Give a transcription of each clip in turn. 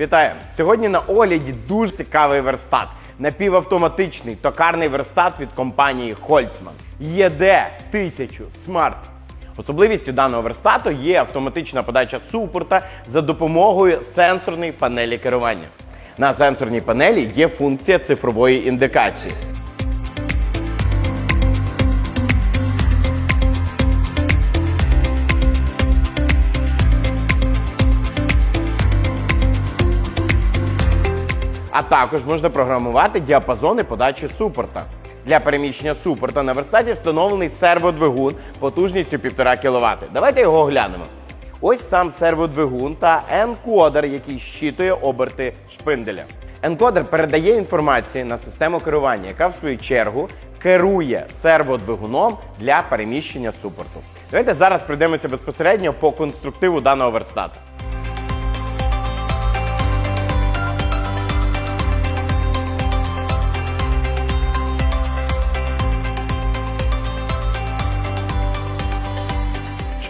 Вітаю! Сьогодні на огляді дуже цікавий верстат. Напівавтоматичний токарний верстат від компанії Holtzmann. ЄД 1000 Smart. Особливістю даного верстату є автоматична подача супорта за допомогою сенсорної панелі керування. На сенсорній панелі є функція цифрової індикації. А також можна програмувати діапазони подачі супорта. Для переміщення супорта на верстаті встановлений серводвигун потужністю 1,5 кВт. Давайте його оглянемо. Ось сам серводвигун та енкодер, який щитує оберти шпинделя. Енкодер передає інформацію на систему керування, яка в свою чергу керує серводвигуном для переміщення супорту. Давайте зараз пройдемося безпосередньо по конструктиву даного верстату.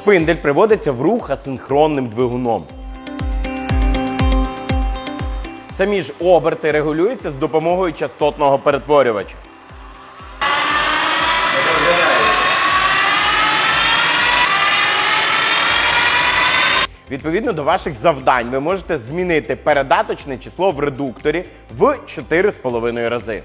Шпиндель приводиться в рух асинхронним двигуном. Самі ж оберти регулюються з допомогою частотного перетворювача. Відповідно до ваших завдань ви можете змінити передаточне число в редукторі в 4,5 рази.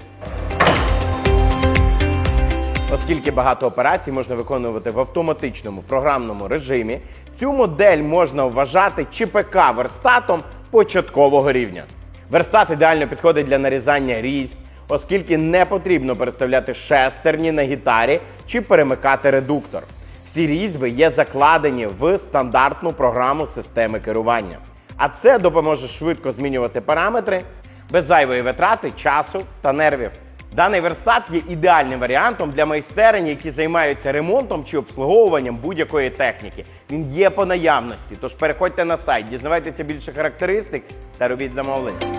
Оскільки багато операцій можна виконувати в автоматичному програмному режимі, цю модель можна вважати ЧПК верстатом початкового рівня. Верстат ідеально підходить для нарізання різьб, оскільки не потрібно переставляти шестерні на гітарі чи перемикати редуктор. Всі різьби є закладені в стандартну програму системи керування. А це допоможе швидко змінювати параметри без зайвої витрати, часу та нервів. Даний верстат є ідеальним варіантом для майстерень, які займаються ремонтом чи обслуговуванням будь-якої техніки. Він є по наявності, тож переходьте на сайт, дізнавайтеся більше характеристик та робіть замовлення.